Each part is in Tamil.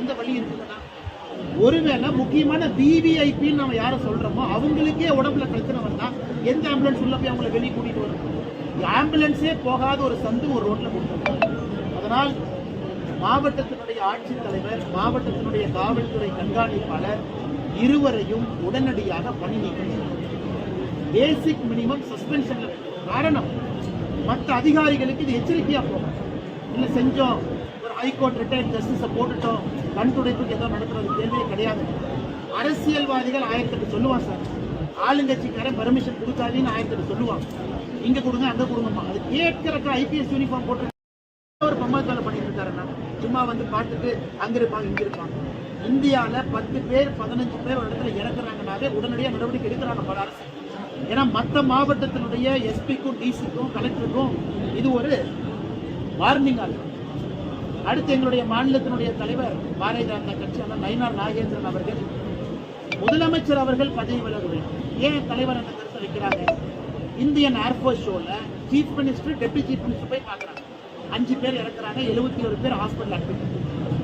எந்த வழி இருக்குதுன்னா ஒருவேளை முக்கியமான விவிஐபின்னு நம்ம யாரை சொல்கிறோமோ அவங்களுக்கே உடம்புல பிரச்சனை வந்தால் எந்த ஆம்புலன்ஸ் உள்ள போய் அவங்களை வெளியே கூட்டிகிட்டு வரும் ஆம்புலன்ஸே போகாத ஒரு சந்து ஒரு ரோட்டில் கொடுத்துருக்காங்க. அதனால் மாவட்டத்தினுடைய ஆட்சித்தலைவர் மாவட்டத்தினுடைய காவல்துறை கண்காணிப்பாளர் இருவரையும் உடனடியாக பணி நீக்கம் பேசிக் மினிமம் சஸ்பென்ஷன் காரணம் மற்ற அதிகாரிகளுக்கு இது எச்சரிக்கையாக போகும் இல்லை செஞ்சோம் ஹைகோர்ட் ரிட்டையர்ட் ஜஸ்டிஸை போட்டுட்டோம். கண் துடைப்புக்கு ஏதோ நடக்கிறது தேவையே கிடையாது. அரசியல்வாதிகள் ஆயிரத்துக்கு சொல்லுவான் சார். ஆளுங்கட்சிக்காரன் பெர்மிஷன் கொடுக்காதீன்னு ஆயிரத்துக்கு சொல்லுவாங்க. இங்கே கொடுங்க அங்கே கொடுங்கம்மா. அது கேட்கறக்க ஐபிஎஸ் யூனிஃபார்ம் போட்டு ஒரு பம்மாத்தால பண்ணிட்டு இருக்காருன்னா சும்மா வந்து பார்த்துட்டு அங்கே இருப்பாங்க இங்கே இருப்பாங்க. இந்தியாவில் பத்து பேர் பதினஞ்சு பேர் ஒரு இடத்துல இறக்குறாங்கனாவே உடனடியாக நடவடிக்கை எடுக்கிறாங்க பல அரசு. ஏன்னா மற்ற மாவட்டத்தினுடைய எஸ்பிக்கும் டிசிக்கும் கலெக்டருக்கும் இது ஒரு வார்னிங் இருக்கும் அடுத்து எங்களுடைய மாநிலத்தினுடைய தலைவர் பாரதிய ஜனதா கட்சியான நயினார் நாகேந்திரன் அவர்கள் முதலமைச்சர் அவர்கள் பதவி விலக வேண்டும் ஏன் தலைவர் அந்த கருத்தை வைக்கிறாங்க? இந்தியன் ஏர்ஃபோர்ஸ் ஷோல chief minister deputy chief minister போய் பார்க்குறாங்க. அஞ்சு பேர் இறக்குறாங்க எழுபத்தி ஒரு பேர் ஹாஸ்பிட்டல் அட்மிட்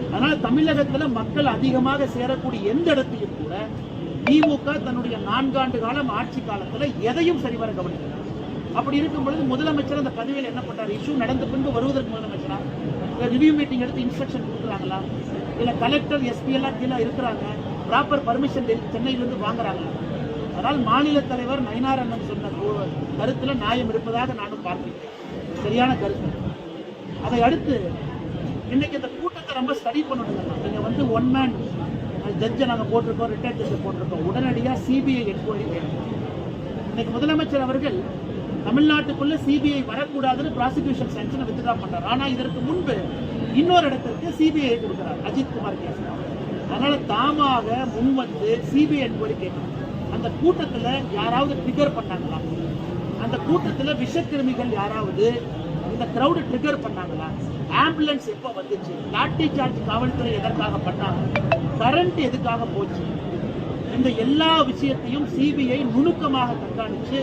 அதனால தமிழகத்துல மக்கள் அதிகமாக சேரக்கூடிய எந்த இடத்தையும் கூட திமுக தன்னுடைய நான்காண்டு காலம் ஆட்சி காலத்துல எதையும் சரிவர கவனிக்கிறார் அப்படி இருக்கும் பொழுது முதலமைச்சர் அந்த பதவியில் என்ன பண்றாரு இஷ்யூ நடந்த பின்பு வருவதற்கு முதலமைச்சரா? இல்லை ரிவ்யூ மீட்டிங் எடுத்து இன்ஸ்ட்ரக்ஷன் கொடுக்குறாங்களா? இல்லை கலெக்டர் எஸ்பி எல்லாம் கீழே இருக்கிறாங்க. ப்ராப்பர் பர்மிஷன் சென்னையிலிருந்து வாங்குறாங்களா? அதனால் மாநில தலைவர் நயினார் அண்ணன் சொன்ன கருத்தில் நியாயம் இருப்பதாக நானும் பார்க்கிறேன். சரியான கருத்து. அதை அடுத்து இன்னைக்கு இந்த கூட்டத்தை ரொம்ப ஸ்டடி பண்ணணும் நீங்கள் வந்து ஒன் மேன் ஜட்ஜை நாங்கள் போட்டிருக்கோம் ரிட்டையர் ஜட்ஜை போட்டிருக்கோம். உடனடியாக சிபிஐ என்கொயரி வேணும் இன்னைக்கு முதலமைச்சர் அவர்கள் தமிழ்நாட்டுக்குள்ள சிபிஐ வரக்கூடாதுன்னு ப்ராசிக்யூஷன் சாங்ஷனை வித்ட்ரா பண்றாரு ஆனா இதற்கு முன்பு இன்னொரு இடத்திற்கு சிபிஐ கொடுக்குறாரு. அஜித் குமார் கேஸ். அதனால தாமாக முன் வந்து சிபிஐ என்கொயரி கேட்கணும். அந்த கூட்டத்துல யாராவது ட்ரிகர் பண்ணாங்களா? அந்த கூட்டத்துல விஷக்கிருமிகள் யாராவது இந்த கிரௌடு ட்ரிகர் பண்ணாங்களா? ஆம்புலன்ஸ் எப்போ வந்துச்சு? லாட்டி சார்ஜ் காவல்துறை எதற்காக பண்ணாங்க? கரண்ட் எதுக்காக போச்சு? இந்த எல்லா விஷயத்தையும் சிபிஐ நுணுக்கமாக கண்காணிச்சு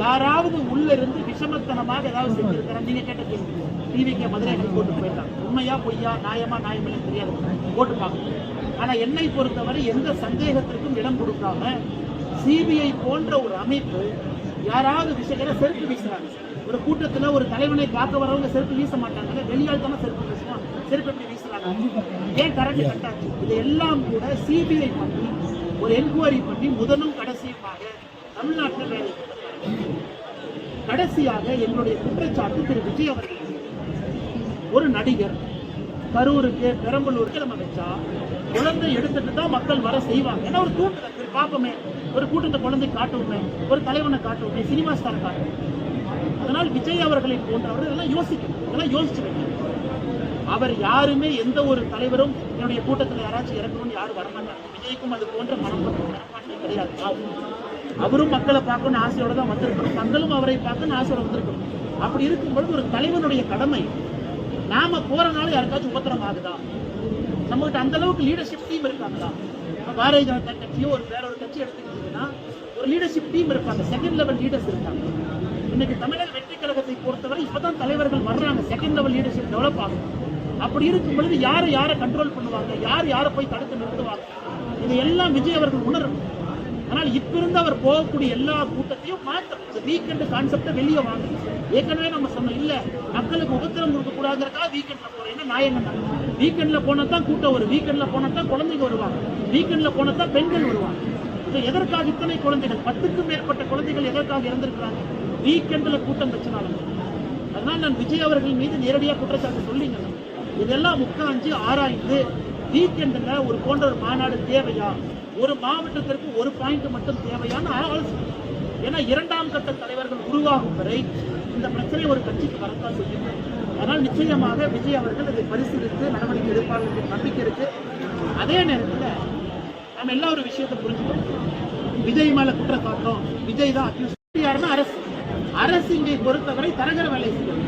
யாராவது உள்ள இருந்து விஷமத்தனமாக ஏதாவது செஞ்சிருக்கிறாங்க நீங்க கேட்ட கேள்வி. டிவிக்கு மதுரை போட்டு போயிட்டாங்க. உண்மையா பொய்யா நியாயமா நியாயமில்லை தெரியாது. போட்டு பார்க்கணும். ஆனா என்னை பொறுத்தவரை எந்த சந்தேகத்திற்கும் இடம் கொடுக்காம சிபிஐ போன்ற ஒரு அமைப்பு யாராவது விஷயங்களை செருப்பு வீசுறாங்க. ஒரு கூட்டத்துல ஒரு தலைவனை பார்க்க வரவங்க செருப்பு வீச மாட்டாங்க வெளியால் தானே செருப்பு வீசுவான் செருப்பு எப்படி வீசுறாங்க? ஏன் கரண்ட் கட்டாச்சு இது எல்லாம் கூட சிபிஐ பண்ணி ஒரு என்கொயரி பண்ணி முதலும் கடைசியுமாக தமிழ்நாட்டில் கடைசியாக எங்களுடைய குற்றச்சாட்டு திரு விஜய் அவர்கள். ஒரு நடிகர் கரூருக்கு பெரம்பலூருக்கு நம்ம வச்சா குழந்தை எடுத்துட்டு தான் மக்கள் வர செய்வாங்க. ஏன்னா ஒரு தூண்டுதல் சரி பார்ப்போமே. ஒரு கூட்டத்தை குழந்தை காட்டுவோமே. ஒரு தலைவனை காட்டுவோமே. சினிமா ஸ்டார் காட்டுவோம். அதனால் விஜய் அவர்களை போன்றவர்கள் இதெல்லாம் யோசிக்கணும். இதெல்லாம் யோசிச்சு வைக்கணும். அவர் யாருமே எந்த ஒரு தலைவரும் என்னுடைய கூட்டத்தில் யாராச்சும் இறக்கணும்னு யாரும் வரமாட்டாங்க. விஜய்க்கும் அது போன்ற மனப்பான்மை மனப்பான்மை கிடையாது. அவரும் மக்களை பார்க்கணும்னு ஆசையோட தான் வந்திருக்கணும். மக்களும் அவரை பார்க்கணும்னு ஆசையோட வந்திருக்கணும். அப்படி இருக்கும் பொழுது ஒரு தலைவனுடைய கடமை. நாம போறனால யாருக்காச்சும் உபத்திரம் ஆகுதா? நம்மகிட்ட அந்த அளவுக்கு லீடர்ஷிப் டீம் இருக்காங்களா? பாரதிய ஜனதா கட்சியோ ஒரு வேற ஒரு கட்சி எடுத்துக்கிட்டீங்கன்னா ஒரு லீடர்ஷிப் டீம் இருப்பாங்க. செகண்ட் லெவல் லீடர்ஸ் இருக்காங்க. இன்னைக்கு தமிழக வெற்றி கழகத்தை பொறுத்தவரை இப்பதான் தலைவர்கள் வர்றாங்க. செகண்ட் லெவல் லீடர்ஷிப் டெவலப் ஆகும். அப்படி இருக்கும் பொழுது யாரை யாரை கண்ட்ரோல் பண்ணுவாங்க? யார் யாரை போய் தடுத்து நிறுத்துவாங்க? இது எல்லாம் விஜய் அவர்கள் உணரும் ஆனால் இப்ப இருந்து அவர் போகக்கூடிய எல்லா கூட்டத்தையும் மாற்ற வீக்கெண்டு கான்செப்டை வெளியே வாங்க ஏற்கனவே நம்ம சொன்னோம் இல்ல மக்களுக்கு உபத்திரம் கொடுக்கக்கூடாதுக்காக வீக்கெண்ட்ல போறோம் என்ன நாயங்க வீக்கெண்ட்ல போனா தான் கூட்டம் வரும். வீக்கெண்ட்ல போனா தான் குழந்தைங்க வருவாங்க. வீக்கெண்ட்ல போனா தான் பெண்கள் வருவாங்க. ஸோ எதற்காக இத்தனை குழந்தைகள்? பத்துக்கும் மேற்பட்ட குழந்தைகள் எதற்காக இறந்திருக்கிறாங்க? வீக்கெண்ட்ல கூட்டம் வச்சனால அதனால நான் விஜய் அவர்கள் மீது நேரடியாக குற்றச்சாட்டு சொல்லிங்க. இதெல்லாம் உட்காந்து ஆராய்ந்து வீக்கெண்டில் ஒரு போன்ற ஒரு மாநாடு தேவையா? ஒரு மாவட்டத்திற்கு ஒரு பாயிண்ட் மட்டும் தேவையான ஆலோசனை ஏன்னா இரண்டாம் கட்ட தலைவர்கள் உருவாகும் வரை இந்த பிரச்சனை ஒரு கட்சிக்கு வரத்தான் செய்யும். அதனால் நிச்சயமாக விஜய் அவர்கள் இதை பரிசீலித்து நடவடிக்கை எடுப்பார்கள் நம்பிக்கை இருக்கு. அதே நேரத்தில் நம்ம எல்லா ஒரு விஷயத்தை புரிஞ்சுக்கணும். விஜய் மேல குற்றச்சாட்டம் விஜய் தான் யாருன்னா அரசு. அரசு இங்கே பொறுத்தவரை தரகர வேலை செய்யும்.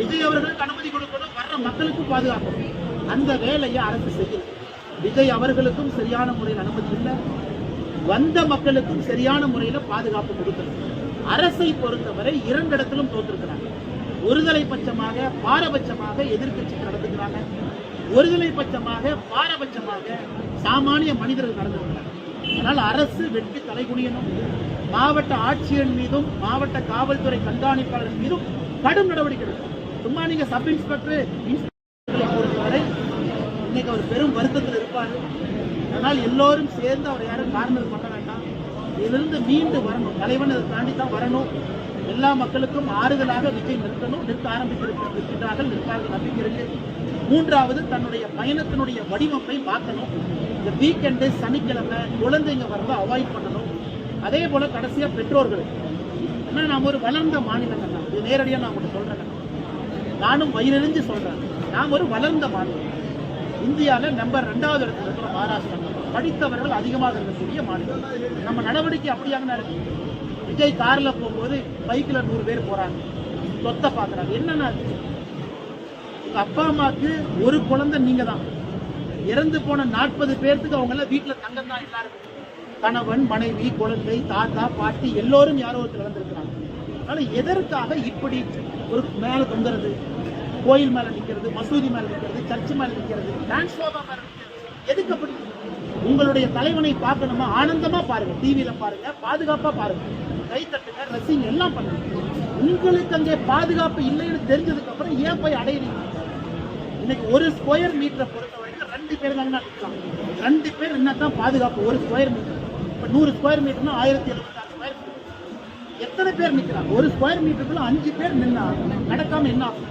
விஜய் அவர்களுக்கு அனுமதி கொடுக்கணும் வர்ற மக்களுக்கும் பாதுகாக்கணும் அந்த வேலையை அரசு செய்யுது விஜய் அவர்களுக்கும் சரியான முறையில் அனுமதி இல்லை. வந்த மக்களுக்கும் சரியான முறையில் பாதுகாப்பு கொடுத்தது அரசை பொறுத்தவரை இரண்டு இடத்திலும் தோற்றிருக்கிறாங்க ஒருதலை பட்சமாக பாரபட்சமாக எதிர்க்கட்சி நடந்துக்கிறாங்க ஒருதலை பட்சமாக பாரபட்சமாக சாமானிய மனிதர்கள் நடந்துக்கிறாங்க அதனால் அரசு வெற்றி தலைகுனியணும் மாவட்ட ஆட்சியர் மீதும் மாவட்ட காவல்துறை கண்காணிப்பாளர் மீதும் கடும் நடவடிக்கை எடுக்கும். சும்மா நீங்க சப் இன்ஸ்பெக்டர் இன்ஸ்பெக்டர் இன்னைக்கு அவர் பெரும் வருத்தத்தில் இருப்பார். அதனால் எல்லோரும் சேர்ந்து அவர் யாரும் காரணம் பண்ண வேண்டாம். இதிலிருந்து மீண்டு வரணும். தலைவன் இதை தாண்டி தான் வரணும். எல்லா மக்களுக்கும் ஆறுதலாக விஜய் நிறுத்தணும். நிறுத்த ஆரம்பித்திருக்கிறார்கள் நிற்பார்கள் நம்பிக்கை இருக்கு மூன்றாவது தன்னுடைய பயணத்தினுடைய வடிவமைப்பை மாற்றணும். இந்த வீக்கெண்டு சனிக்கிழமை குழந்தைங்க வரதை அவாய்ட் பண்ணணும். அதே போல கடைசியா பெற்றோர்கள். ஏன்னா நாம் ஒரு வளர்ந்த மாநிலங்கள் தான் இது நேரடியாக நான் உங்களுக்கு சொல்றேன். நானும் வயிறறிஞ்சு சொல்றேன். நாம் ஒரு வளர்ந்த மாநிலம். இந்தியாவில் நம்பர் ரெண்டாவது இடத்துல இருக்கிற மகாராஷ்டிரா படித்தவர்கள் அதிகமாக இருக்கக்கூடிய மாநிலம். நம்ம நடவடிக்கை அப்படியாக இருக்கு விஜய் காரில் போகும்போது பைக்ல நூறு பேர் போறாங்க. சொத்தை பாக்குறாங்க என்னன்னா அது? அப்பா அம்மாவுக்கு ஒரு குழந்தை நீங்கள் தான் இறந்து போன நாற்பது பேர்த்துக்கு அவங்க எல்லாம் வீட்டுல தங்கம் தான் எல்லாருக்கும். கணவன் மனைவி குழந்தை தாத்தா பாட்டி எல்லோரும் யாரோ ஒருத்தர் வந்திருக்கிறாங்க அதனால் எதற்காக இப்படி ஒரு மேல தொங்குறது கோயில் மேல நிக்கிறது மசூதி மேல நிக்கிறது சர்ச் மேல நிக்கிறது டான்ஸ் ஷோபா மேல நிக்கிறது. எதுக்கு அப்படி? உங்களுடைய தலைவனை பார்க்கணுமா? ஆனந்தமா பாருங்க. டிவியில பாருங்க பாதுகாப்பா பாருங்க. கை தட்டுங்க ரசிங்க எல்லாம் பண்ணுங்க. உங்களுக்கு அங்கே பாதுகாப்பு இல்லைன்னு தெரிஞ்சதுக்கு அப்புறம் ஏன் போய் அடையிறீங்க? இன்னைக்கு ஒரு ஸ்கொயர் மீட்டரை பொறுத்த வரைக்கும் ரெண்டு பேர் தாங்க நிற்கலாம் ரெண்டு பேர் என்ன தான் பாதுகாப்பு? ஒரு ஸ்கொயர் மீட்டர் இப்போ நூறு ஸ்கொயர் மீட்டர்னா ஆயிரத்தி எழுபத்தாறு ஸ்கொயர் மீட்டர் எத்தனை பேர் நிற்கிறாங்க ஒரு ஸ்கொயர் மீட்டருக்குள்ள அஞ்சு பேர் நின்னா நடக்காம என்ன ஆகும்?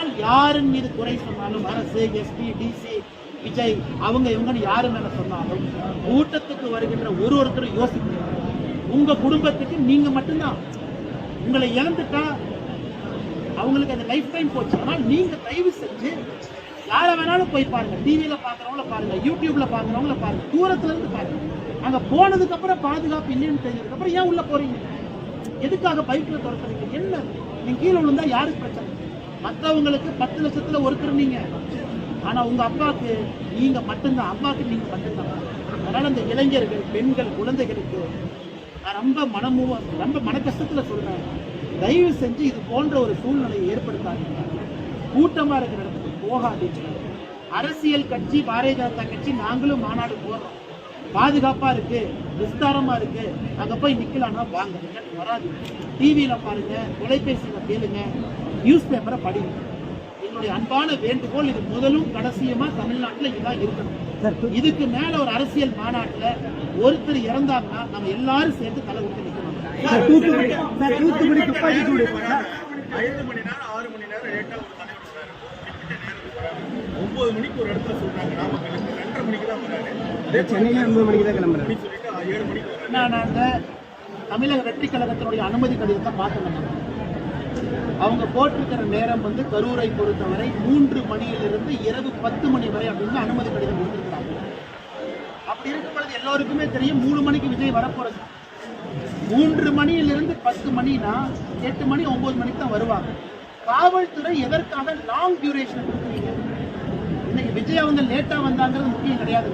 ஆனால் யாரின் மீது குறை சொன்னாலும் அரசு எஸ்பி டிசி விஜய் அவங்க இவங்கன்னு யாரு மேல சொன்னாலும் கூட்டத்துக்கு வருகின்ற ஒரு ஒருத்தரும் யோசிக்கணும். உங்க குடும்பத்துக்கு நீங்க மட்டும்தான். உங்களை இழந்துட்டா அவங்களுக்கு அந்த லைஃப் டைம் போச்சு. ஆனால் நீங்க தயவு செஞ்சு யாரை வேணாலும் போய் பாருங்க. டிவியில பாக்குறவங்கள பாருங்க. யூடியூப்ல பாக்குறவங்கள பாருங்க. தூரத்துல இருந்து பாருங்க. அங்க போனதுக்கு அப்புறம் பாதுகாப்பு இல்லைன்னு தெரிஞ்சதுக்கு அப்புறம் ஏன் உள்ள போறீங்க? எதுக்காக பைக்ல துரத்துறீங்க? என்ன? நீங்க கீழே விழுந்தா யாருக்கு பிரச்சனை? மற்றவங்களுக்கு பத்து லட்சத்தில் ஒருத்தர் நீங்கள் ஆனால் உங்கள் அப்பாவுக்கு நீங்கள் மட்டும்தான். அம்மாவுக்கு நீங்கள் மட்டும்தான். அதனால் அந்த இளைஞர்கள் பெண்கள் குழந்தைகளுக்கு நான் ரொம்ப மனமுவ ரொம்ப மன கஷ்டத்தில் சொல்கிறேன் தயவு செஞ்சு இது போன்ற ஒரு சூழ்நிலையை ஏற்படுத்தாதீங்க. கூட்டமாக இருக்கிற இடத்துக்கு போகாதீங்க. அரசியல் கட்சி பாரதிய ஜனதா கட்சி நாங்களும் மாநாடு போகிறோம் பாதுகாப்பாக இருக்குது விஸ்தாரமாக இருக்குது அங்கே போய் நிற்கலான்னா வாங்க. வராது டிவியில் பாருங்கள் தொலைபேசியில் கேளுங்க. நியூஸ் பேப்பரை படிங்க. என்னுடைய அன்பான வேண்டுகோள் இது முதலும் கடைசியுமா தமிழ்நாட்டுல இதான் இருக்கணும். இதுக்கு மேல ஒரு அரசியல் மாநாட்டுல ஒருத்தர் இறந்தாங்கன்னா நம்ம எல்லாரும் சேர்த்து தலை சூடு. சார் ஐந்து மணி நேரம் ஆறு மணி நேரம் லேட்டா ஒரு தலைவர் வராரு குறிப்பிட்ட நேரத்துக்கு வராரு ஒன்பது மணிக்கு ஒரு இடத்துல சொல்றாங்க நாமக்கலுக்கு ரெண்டரை மணிக்கு தான் வராரு அதே சென்னையில ஒன்பது மணிக்கு தான் சொல்லிட்டு ஏழு மணிக்கு நான் அந்த தமிழக வெற்றி கழகத்தினுடைய அனுமதி கடிதத்தை பார்த்தேன் அவங்க போட்டிருக்கிற நேரம் வந்து கரூரை பொறுத்தவரை மூன்று மணியிலிருந்து இரவு பத்து மணி வரை அப்படின்னு அனுமதி கடிதம் கொடுத்திருக்கிறாங்க. அப்படி இருக்கும் பொழுது எல்லோருக்குமே தெரியும் மூணு மணிக்கு விஜய் வரப்போறது. மூன்று மணியிலிருந்து பத்து மணினா எட்டு மணி ஒன்பது மணிக்கு தான் வருவாங்க. காவல்துறை எதற்காக லாங் டியூரேஷன் கொடுக்குறீங்க? இன்னைக்கு விஜய் அவங்க லேட்டா வந்தாங்கிறது முக்கியம் கிடையாது.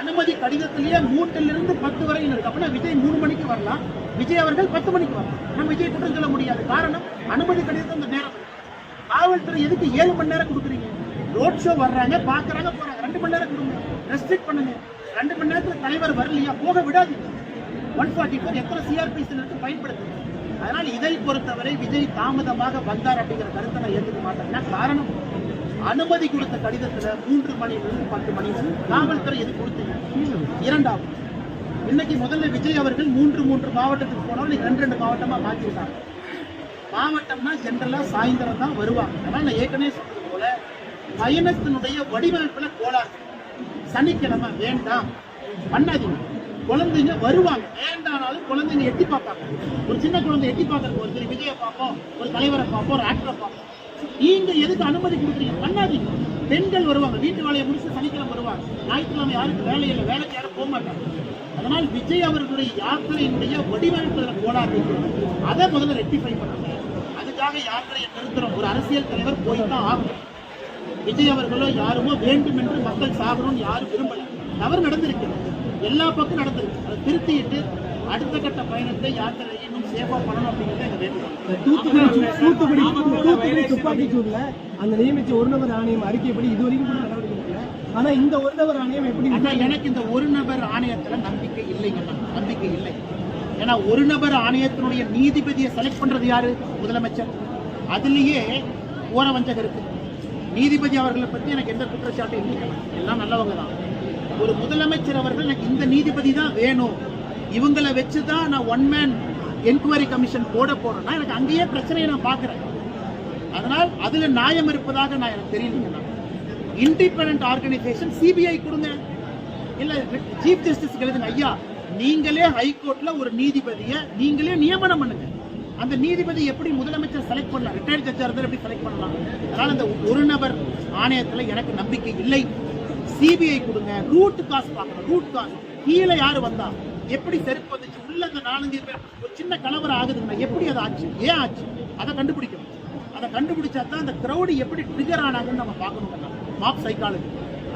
அனுமதி கடிதத்திலேயே மூன்றிலிருந்து பத்து வரையில் இருக்கு. அப்படின்னா விஜய் மூணு மணிக்கு வரலாம். விஜய் அவர்கள் பத்து மணிக்கு வரணும் நம்ம விஜய் குற்றம் சொல்ல முடியாது. காரணம் அனுமதி கிடையாது அந்த நேரம். காவல்துறை எதுக்கு ஏழு மணி நேரம் கொடுக்குறீங்க? ரோட் ஷோ வர்றாங்க பாக்குறாங்க போறாங்க. ரெண்டு மணி நேரம் கொடுங்க. ரெஸ்ட்ரிக்ட் பண்ணுங்க. ரெண்டு மணி நேரத்தில் தலைவர் வரலையா? போக விடாதீங்க. ஒன் ஃபார்ட்டி ஃபோர் எத்தனை சிஆர்பிசி இருக்கு பயன்படுத்துங்க. அதனால் இதை பொறுத்தவரை விஜய் தாமதமாக வந்தார் அப்படிங்கிற கருத்தை நான் ஏற்றுக்க மாட்டேன். காரணம்? அனுமதி கொடுத்த கடிதத்தில் மூன்று மணியிலிருந்து பத்து மணி வரை காவல்துறை எது கொடுத்தீங்க? இரண்டாவது இன்னைக்கு முதல்ல விஜய் அவர்கள் மூன்று மூன்று மாவட்டத்துக்கு போனவர். இன்னைக்கு ரெண்டு ரெண்டு மாவட்டமாக மாத்திருக்காங்க மாவட்டம்னா ஜென்ரலாக சாயந்தரம் தான் வருவாங்க. அதனால் நான் ஏற்கனவே சொன்னது போல பயணத்தினுடைய வடிவமைப்பில் கோளாறு. சனிக்கிழமை வேண்டாம். பண்ணாதீங்க. குழந்தைங்க வருவாங்க. வேண்டானாலும் குழந்தைங்க எட்டி பார்ப்பாங்க. ஒரு சின்ன குழந்தை எட்டி பார்க்கறது ஒரு விஜயை பார்ப்போம் ஒரு தலைவரை பார்ப்போம் ஒரு ஆக்டரை பார்ப்போம். நீங்க எதுக்கு அனுமதி கொடுக்குறீங்க? பண்ணாதீங்க. பெண்கள் வருவாங்க. வீட்டு வேலையை முடிச்சு சனிக்கிழமை வருவாங்க. ஞாயிற்றுக்கிழமை யாருக்கு வேலை இல்லை? வேலைக்கு யாரும் போக மாட்டாங்க. அதனால் விஜய் அவர்களுடைய யாத்திரையினுடைய வடிவமைப்புல கோளாறு அதை முதல்ல ரெக்டிஃபை பண்ணுங்க. அதுக்காக யாத்திரையை நிறுத்துறோம் ஒரு அரசியல் தலைவர் போய் தான் ஆகணும். விஜய் அவர்களோ யாருமோ வேண்டும் என்று மக்கள் சாகணும்னு யாரும் விரும்பல. தவறு நடந்திருக்கு. எல்லா பக்கம் நடந்திருக்கு. அதை திருத்திட்டு அடுத்த கட்ட பயணத்தை யாத்திரையை தூத்துக்குடி தூத்துக்குடி துப்பாக்கி சூடுல அந்த நியமிச்ச ஒரு நபர் ஆணையம் அறிக்கைப்படி இது வரைக்கும் நடவடிக்கை எடுக்கல ஆனா இந்த ஒரு நபர் ஆணையம் எப்படி எனக்கு இந்த ஒரு நபர் ஆணையத்துல நம்பிக்கை இல்லைங்க நம்பிக்கை இல்லை. ஏன்னா ஒரு நபர் ஆணையத்தினுடைய நீதிபதியை செலக்ட் பண்றது யாரு? முதலமைச்சர். அதுலயே ஓர வஞ்சகம் இருக்கு. நீதிபதி அவர்களை பத்தி எனக்கு எந்த குற்றச்சாட்டும் இல்லைங்க எல்லாம் நல்லவங்க தான் ஒரு முதலமைச்சர் அவர்கள் எனக்கு இந்த நீதிபதி தான் வேணும். இவங்களை வச்சு தான் நான் ஒன் மேன் என்கொயரி கமிஷன் போட போறேன்னா எனக்கு அங்கேயே பிரச்சனையை நான் பார்க்குறேன். அதனால் அதுல நியாயம் இருப்பதாக நான் எனக்கு தெரியலங்க இண்டிபெண்ட் ஆர்கனைசேஷன் சிபிஐ கொடுங்க. இல்ல சீஃப் ஜஸ்டிஸ் எழுதுங்க ஐயா நீங்களே ஹைகோர்ட்ல ஒரு நீதிபதியை நீங்களே நியமனம் பண்ணுங்க. அந்த நீதிபதி எப்படி முதலமைச்சர் செலக்ட் பண்ணலாம்? ரிட்டையர்ட் ஜட்ஜா இருந்தால் எப்படி செலக்ட் பண்ணலாம்? அதனால அந்த ஒரு நபர் ஆணையத்தில் எனக்கு நம்பிக்கை இல்லை. சிபிஐ கொடுங்க. ரூட் காசு பார்க்கணும். ரூட் காசு கீழே யார் வந்தா? எப்படி செருப்பு வந்துச்சு? உள்ள அந்த நாலஞ்சு பேர். ஒரு சின்ன கலவரம் ஆகுதுன்னா எப்படி அது ஆச்சு? ஏன் ஆச்சு? அதை கண்டுபிடிக்கணும். அதை கண்டுபிடிச்சா தான் அந்த கிரௌடு எப்படி ட்ரிகர் ஆனாங்கன்னு நம்ம பார்க்கணும் மாப் சைக்காலஜி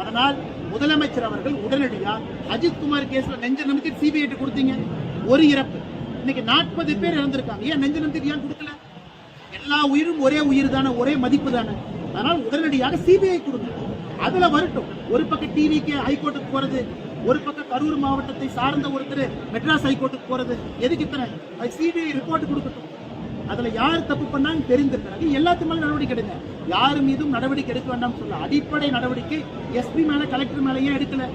அதனால் முதலமைச்சர் அவர்கள் உடனடியாக அஜித் குமார் கேஸில் நெஞ்ச நிமித்தி சிபிஐ கொடுத்தீங்க. ஒரு இறப்பு. இன்னைக்கு நாற்பது பேர் இறந்திருக்காங்க. ஏன் நெஞ்ச நிமித்தி ஏன் கொடுக்கல? எல்லா உயிரும் ஒரே உயிர் தானே ஒரே மதிப்பு தானே அதனால் உடனடியாக சிபிஐ கொடுங்க. அதில் வரட்டும். ஒரு பக்கம் டிவிக்கு ஹைகோர்ட்டுக்கு போகிறது ஒரு பக்கம் கரூர் மாவட்டத்தை சார்ந்த ஒருத்தர் மெட்ராஸ் ஹைகோர்ட்டுக்கு போறது. எதுக்கு இத்தனை? அது சிபிஐ ரிப்போர்ட் கொடுக்கட்டும். அதில் யார் தப்பு பண்ணாங்க தெரிந்திருக்கிறாங்க பிறகு எல்லாத்து மேலே நடவடிக்கை எடுங்க. யார் மீதும் நடவடிக்கை எடுக்க வேண்டாம் சொல்ல. அடிப்படை நடவடிக்கை எஸ்பி மேலே கலெக்டர் மேலேயே எடுக்கல?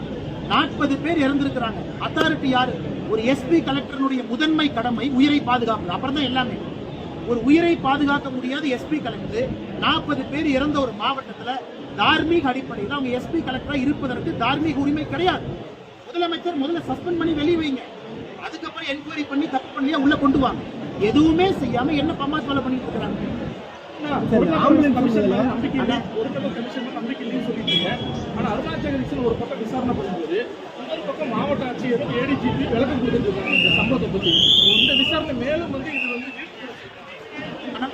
நாற்பது பேர் இறந்திருக்கிறாங்க. அத்தாரிட்டி யார்? ஒரு எஸ்பி கலெக்டருடைய முதன்மை கடமை உயிரை பாதுகாப்பு அப்புறம் தான் எல்லாமே. ஒரு உயிரை பாதுகாக்க முடியாத எஸ்பி கலெக்டர் நாற்பது பேர் இறந்த ஒரு மாவட்டத்தில் தார்மீக அடிப்படையில் அவங்க எஸ்பி கலெக்டராக இருப்பதற்கு தார்மீக உரிமை கிடையாது. முதலமைச்சர் முதல்ல சஸ்பெண்ட் பண்ணி வெளியே வைங்க. அதுக்கப்புறம் என்கொயரி பண்ணி தப்பு பண்ணியா உள்ள கொண்டு வாங்க. எதுவுமே செய்யாம என்ன பம்மாத் வேலை பண்ணிட்டு சரி, இல்லை ஒரு பக்கம் விசாரணை பண்ணும்போது இன்னொரு பக்கம் மாவட்ட ஆட்சியரும் ஏடிஜிபி விளக்கம் கொடுத்துருக்காங்க இந்த சம்பவத்தை பத்தி. இந்த விசாரணை மேலும் வந்து இது வந்து அண்ணா,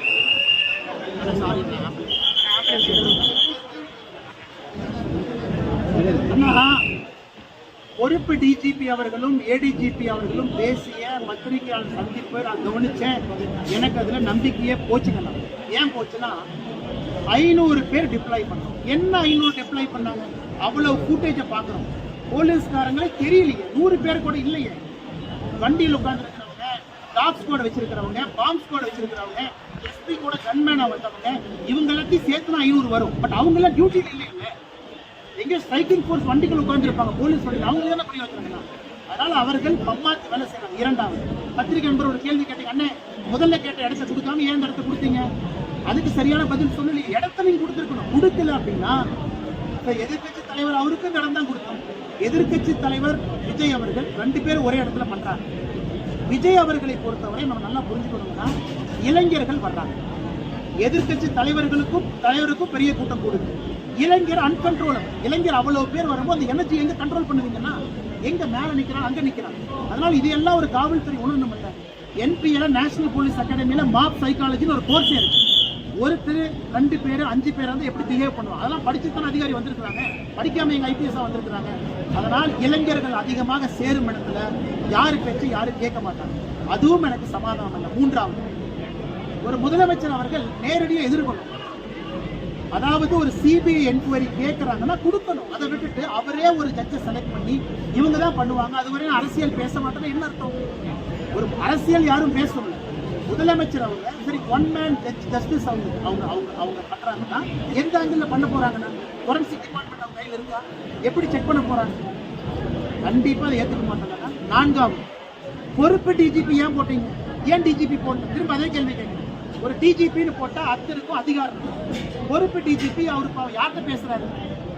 பொறுப்பு டிஜிபி அவர்களும் ஏடிஜிபி அவர்களும் பேசிய பத்திரிகையாளர் சந்திப்பை நான் கவனிச்சேன். எனக்கு அதில் நம்பிக்கையே போச்சுக்கலாம் ஏன் போச்சுன்னா ஐநூறு பேர் டிப்ளாய் பண்ணோம். என்ன ஐநூறு டிப்ளாய் பண்ணாங்க? அவ்வளவு ஃபூட்டேஜை பார்க்குறோம். போலீஸ்காரங்களே தெரியலையே. நூறு பேர் கூட இல்லையே. வண்டியில் உட்காந்துருக்கிறவங்க டாக் ஸ்குவாட் வச்சிருக்கிறவங்க பாம்ப் ஸ்குவாட் வச்சிருக்கிறவங்க எஸ்பி கூட கன்மேனாக வந்தவங்க இவங்க எல்லாத்தையும் சேர்த்து தான் ஐநூறு வரும். பட் அவங்கெல்லாம் டியூட்டியில் இல்லையில எங்கேயோ ஸ்ட்ரைக்கிங் ஃபோர்ஸ் வண்டிகள் உட்காந்துருப்பாங்க போலீஸ் வண்டியில். அவங்க தானே பண்ணி வச்சிருக்காங்க அதனால அவர்கள் பம்மாத்து வேலை செய்யறாங்க. இரண்டாவது பத்திரிகை நண்பர் ஒரு கேள்வி கேட்டீங்க. அண்ணே முதல்ல கேட்ட இடத்த கொடுக்காம ஏன் இடத்த கொடுத்தீங்க? அதுக்கு சரியான பதில் சொல்லி இடத்த நீங்க கொடுத்துருக்கணும். கொடுக்கல அப்படின்னா இப்போ எதிர்க்கட்சி தலைவர் அவருக்கு இடம் தான் கொடுத்தோம். எதிர்க்கட்சி தலைவர் விஜய் அவர்கள் ரெண்டு பேரும் ஒரே இடத்துல பண்றாங்க. விஜய் அவர்களை பொறுத்தவரை நம்ம நல்லா புரிஞ்சுக்கணும்னா இளைஞர்கள் வர்றாங்க. எதிர்க்கட்சி தலைவர்களுக்கும் தலைவருக்கும் பெரிய கூட்டம் கூடுது. இளைஞர் அன்கண்ட்ரோலபிள் இளைஞர் அவ்வளோ பேர் வரும்போது அந்த எனர்ஜி எங்கே கண்ட்ரோல் பண்ணுவீங்கன்னா எங்கே மேலே நிற்கிறான் அங்கே நிற்கிறாங்க அதெல்லாம் இது எல்லாம் ஒரு காவல்துறை உணரணும் இல்லை. என்பிஎல நேஷனல் போலீஸ் அகாடமியில் மாப் சைக்காலஜின்னு ஒரு கோர்ஸ் இருக்கு. ஒருத்தர் ரெண்டு பேர் அஞ்சு பேர் வந்து எப்படி பிஹேவ் பண்ணுவோம் அதெல்லாம் படிச்சுத்தான அதிகாரி வந்திருக்கிறாங்க. படிக்காம எங்கள் ஐபிஎஸ்ஸாக வந்திருக்கிறாங்க. அதனால் இளைஞர்கள் அதிகமாக சேரும் இடத்துல யார் பேச்சு யாரும் கேட்க மாட்டாங்க. அதுவும் எனக்கு சமாதானம் இல்லை. மூன்றாவது ஒரு முதலமைச்சர் அவர்கள் நேரடியாக எதிர்கொள்ளணும் அதாவது ஒரு சிபிஐ என்கொயரி கேட்கறாங்கன்னா கொடுக்கணும். அதை விட்டுட்டு அவரே ஒரு ஜட்ஜை செலக்ட் பண்ணி இவங்க தான் பண்ணுவாங்க. அது வரையும் அரசியல் பேச மாட்டேன்னா என்ன அர்த்தம்? ஒரு அரசியல் யாரும் பேசணும் முதலமைச்சர் அவங்க சரி ஒன் மேன் ஜஸ்டிஸ் அவங்க அவங்க அவங்க அவங்க பண்றாங்கன்னா எந்த ஆங்கிள் பண்ண போறாங்கன்னா? ஃபொரன்சிக் டிபார்ட்மெண்ட் அவங்க கையில் இருக்கா? எப்படி செக் பண்ண போறாங்க? கண்டிப்பா அதை ஏத்துக்க மாட்டாங்க. நான்காவது பொறுப்பு டிஜிபி ஏன் போட்டீங்க? ஏன் டிஜிபி போடணும் திரும்ப அதே கேள்வி கேட்குறேன். ஒரு டிஜிபின்னு போட்டால் அத்தருக்கும் அதிகாரம் இருக்கும். பொறுப்பு டிஜிபி அவர் இப்போ யார்கிட்ட பேசுகிறாரு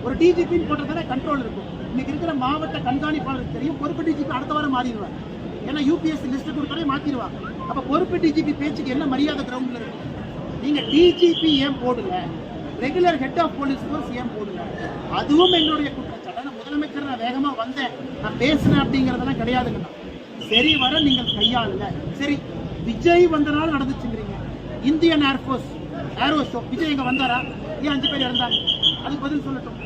ஒரு டிஜிபின்னு போட்டதானே கண்ட்ரோல் இருக்கும். இன்னைக்கு இருக்கிற மாவட்ட கண்காணிப்பாளருக்கு தெரியும் பொறுப்பு டிஜிபி அடுத்த வாரம் மாறிடுவார். ஏன்னா யூபிஎஸ்சி லிஸ்ட் கொடுத்தாலே மாற்றிடுவாங்க அப்போ பொறுப்பு டிஜிபி பேச்சுக்கு என்ன மரியாதை கிரவுண்டில் இருக்கு? நீங்கள் டிஜிபி ஏன் போடல? Regular head of police force ஏன் போடல? அதுவும் என்னுடைய குற்றச்சாட்டு. நான் முதலமைச்சர் நான் வேகமாக வந்தேன். நான் பேசுறேன் அப்படிங்கிறதெல்லாம் கிடையாதுங்கண்ணா. சரி வர நீங்கள் கையாளுங்க. சரி விஜய் வந்தனால நடந்துச்சுங்க Indian air force aero show Vijay இங்கே வந்தாரா? ஏன் அஞ்சு பேர் இறந்தாங்க? அதுக்கு பதில் சொல்லட்டும்.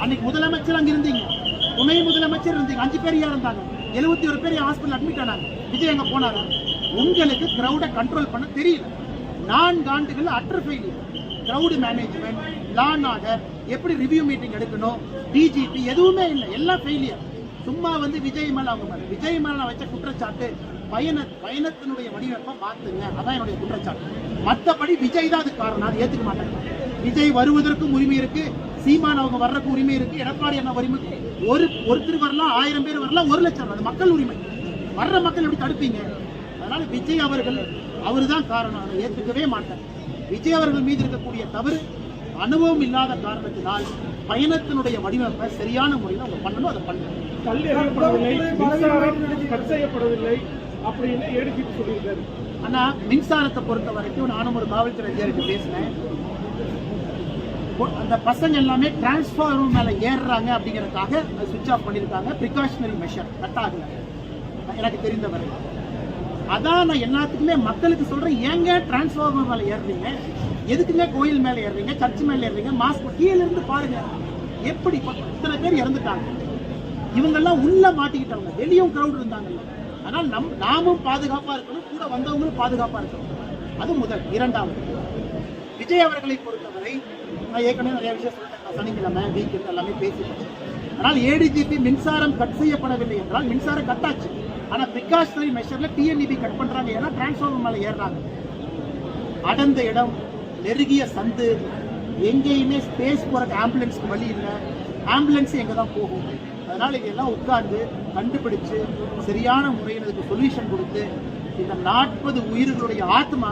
அன்னைக்கு முதலமைச்சர் அங்கே இருந்தீங்க. துணை முதலமைச்சர் இருந்தீங்க. அஞ்சு பேர் இறந்தாங்க? இருந்தாங்க எழுபத்தி ஒரு பேர் ஹாஸ்பிட்டல் அட்மிட் ஆனாங்க. விஜய் எங்கே போனாரா? உங்களுக்கு கிரௌடை கண்ட்ரோல் பண்ண தெரியல. நான்கு ஆண்டுகள் utter failure crowd management law and order எப்படி ரிவ்யூ மீட்டிங் எடுக்கணும்? டிஜிபி எதுவுமே இல்லை. எல்லாம் ஃபெயிலியர் சும்மா வந்து விஜய் மேல அவங்க மேல. விஜய் மேல நான் வச்ச குற்றச்சாட்டு பயண பயணத்தினுடைய வடிவமைப்பை மாத்துங்க. அதான் என்னுடைய குற்றச்சாட்டு. மத்தபடி விஜய் தான் அதுக்கு காரணம். அது ஏத்துக்க மாட்டாங்க விஜய் வருவதற்கும் உரிமை இருக்கு. சீமான் அவங்க வர்றதுக்கு உரிமை இருக்கு. எடப்பாடி என்ன உரிமை ஒரு ஒருத்தர் வரலாம் ஆயிரம் பேர் வரலாம் ஒரு லட்சம் அது மக்கள் உரிமை. வர்ற மக்கள் எப்படி தடுப்பீங்க? அதனால விஜய் அவர்கள் அவர்தான் காரணம். அதை ஏற்றுக்கவே மாட்டேன். விஜய் அவர்கள் மீது இருக்கக்கூடிய தவறு அனுபவம் இல்லாத காரணத்தினால் பயணத்தினுடைய வடிவமைப்பை சரியான முறையில் அவங்க பண்ணணும் அதை பண்ணணும். அப்படின்னு எடுத்துட்டு சொல்லியிருக்காரு. ஆனா மின்சாரத்தை பொறுத்த வரைக்கும் நானும் ஒரு காவல்துறை அதிகாரிக்கு பேசினேன். அந்த பசங்க எல்லாமே டிரான்ஸ்ஃபார்மர் மேல ஏறுறாங்க அப்படிங்கறதுக்காக சுவிட்ச் ஆஃப் பண்ணிருக்காங்க ப்ரிகாஷனரி மெஷர் கட் ஆகல எனக்கு தெரிந்தவரை அதான் நான் எல்லாத்துக்குமே மக்களுக்கு சொல்றேன் ஏங்க டிரான்ஸ்ஃபார்மர் மேல ஏறுறீங்க? எதுக்குங்க கோயில் மேல ஏறுறீங்க? சர்ச் மேல ஏறுறீங்க? மாஸ்க் கீழே இருந்து பாருங்க. எப்படி இத்தனை பேர் இறந்துட்டாங்க? இவங்கெல்லாம் உள்ள மாட்டிக்கிட்டவங்க. வெளியும் கிரௌட் இருந்தாங்கல்ல. அதனால் நம் நாமும் பாதுகாப்பாக இருக்கணும் கூட வந்தவங்களும் பாதுகாப்பாக இருக்கணும். அது முதல் இரண்டாவது. விஜய் அவர்களை பொறுத்தவரை நான் ஏற்கனவே நிறைய விஷயம் சொல்லிட்டேன். சனிக்கிழமை வீக்கெண்ட் எல்லாமே பேசிட்டேன். ஆனால் ஏடிஜிபி மின்சாரம் கட் செய்யப்படவில்லை என்றால் மின்சாரம் கட் ஆச்சு. ஆனா பிரிகாஷனரி மெஷரில் டிஎன்இபி கட் பண்ணுறாங்க ஏன்னா டிரான்ஸ்ஃபார்மர் மேலே ஏறுறாங்க. அடர்ந்த இடம் நெருங்கிய சந்து எங்கேயுமே ஸ்பேஸ் போகிறக்கு ஆம்புலன்ஸ்க்கு வழி இல்லை. ஆம்புலன்ஸ் எங்கே தான் போகும்? அதனால இதெல்லாம் உட்கார்ந்து கண்டுபிடிச்சு சரியான முறையில் இதுக்கு சொல்யூஷன் கொடுத்து இந்த நாற்பது உயிர்களுடைய ஆத்மா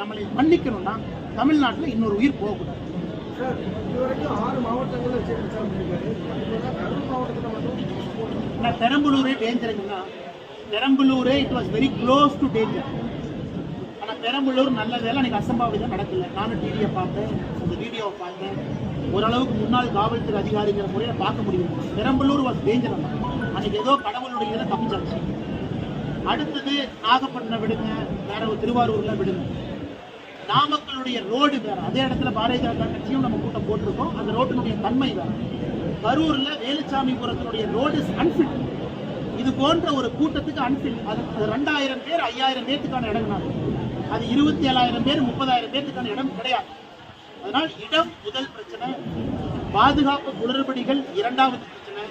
நம்மளை மன்னிக்கணும்னா தமிழ்நாட்டில் இன்னொரு உயிர் போகக்கூடாது. நான் பெரம்பலூரே டேஞ்சருங்கன்னா பெரம்பலூரே it was very close to danger ஆனால் பெரம்பலூர் நல்ல வேலை எனக்கு அசம்பாவிதம் நடக்கல. நானும் டிவியை பார்த்தேன் அந்த வீடியோவை பார்த்தேன். ஓரளவுக்கு முன்னாள் காவல்துறை அதிகாரிங்கிற முறையில் பார்க்க முடியும். பெரம்பலூர் வாஸ் டேஞ்சர் அன்னைக்கு ஏதோ கடவுளுடைய இதில் தப்பிச்சாச்சு. அடுத்தது நாகப்பட்டினம் விடுங்க வேற ஒரு திருவாரூர்ல விடுங்க. நாமக்கலுடைய ரோடு வேற. அதே இடத்துல பாரதிய ஜனதா கட்சியும் நம்ம கூட்டம் போட்டிருக்கோம். அந்த ரோட்டினுடைய தன்மை வேற. கரூர்ல வேலுச்சாமிபுரத்தினுடைய ரோடு அன்ஃபிட் இது போன்ற ஒரு கூட்டத்துக்கு அன்ஃபிட் அது அது ரெண்டாயிரம் பேர் ஐயாயிரம் பேத்துக்கான இடம் அது இருபத்தி ஏழாயிரம் பேர் முப்பதாயிரம் பேத்துக்கான இடம் கிடையாது. அதனால் இடம் முதல் பிரச்சனை பாதுகாப்பு குளறுபடிகள் இரண்டாவது பிரச்சனை.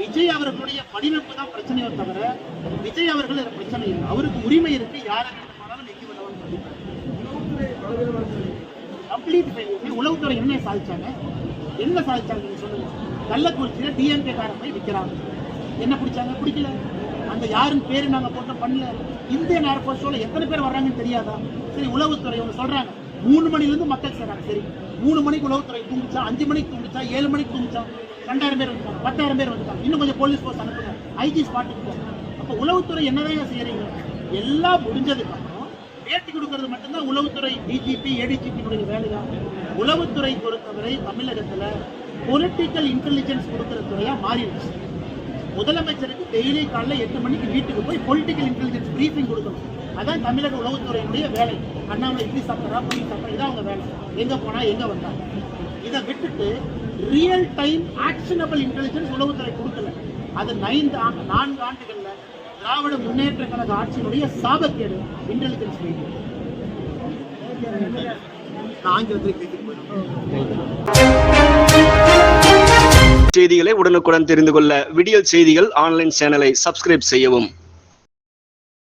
விஜய் அவர்களுடைய வடிவமைப்பு தான் பிரச்சனையோ தவிர விஜய் அவர்கள் பிரச்சனை இல்லை. அவருக்கு உரிமை இருக்கு யாரை வேண்டுமானாலும் நெக்கி விடவும் உளவுத்துறை கம்ப்ளீட் ஃபெயிலியர் உளவுத்துறை என்ன சாதிச்சாங்க? என்ன சாதிச்சாங்க சொல்லுங்க. கள்ளக்குறிச்சியில டிஎம்கே காரன் போய் விற்கிறாங்க என்ன பிடிச்சாங்க? பிடிக்கல. அந்த யாருன்னு பேரு நாங்க போட்டு பண்ணல. இந்தியன் ஏர்போர்ட்ஸோட எத்தனை பேர் வர்றாங்கன்னு தெரியாதா? சரி உளவுத்துறை அவங்க சொல்றாங்க. மூணு மணிலேருந்து மக்கள் சேர்றாங்க சரி மூணு மணிக்கு உளவுத்துறை தூங்குச்சா? அஞ்சு மணிக்கு தூங்குச்சா? ஏழு மணிக்கு தூங்குச்சா? ரெண்டாயிரம் பேர் வந்துட்டாங்க. பத்தாயிரம் பேர் வந்துட்டாங்க. இன்னும் கொஞ்சம் போலீஸ் போர்ஸ் அனுப்புங்க. ஐஜி ஸ்பாட்டுக்கு போங்க. அப்போ உளவுத்துறை என்னதான் செய்யறீங்க எல்லாம் முடிஞ்சதுக்கு அப்புறம் பேட்டி கொடுக்கறது மட்டும்தான் உளவுத்துறை டிஜிபி ஏடிஜிபியினுடைய வேலைதான் உளவுத்துறை பொறுத்தவரை தமிழகத்தில் பொலிட்டிக்கல் இன்டெலிஜென்ஸ் கொடுக்குற துறையாக மாறிடுச்சு. முதலமைச்சருக்கு டெய்லி காலைல எட்டு மணிக்கு வீட்டுக்கு போய் பொலிட்டிக்கல் இன்டெலிஜென்ஸ் ப்ரீஃபிங் கொடுக்கணும். அதான் தமிழக உளவுத்துறையினுடைய வேலை. அண்ணாமலை இப்படி சாப்பிட்றா பண்ணி சாப்பிட்றா இதான் அவங்க வேலை. எங்க போனா எங்க வந்தாங்க இதை விட்டுட்டு ரியல் டைம் ஆக்ஷனபிள் இன்டெலிஜென்ஸ் உளவுத்துறை கொடுக்கல. அது ஐந்து ஆண்டு நான்கு ஆண்டுகள்ல திராவிட முன்னேற்ற கழக ஆட்சியினுடைய சாபக்கேடு இன்டெலிஜென்ஸ் செய்திகளை உடனுக்குடன் தெரிந்து கொள்ள விடியல் செய்திகள் ஆன்லைன் சேனலை சப்ஸ்கிரைப் செய்யவும்.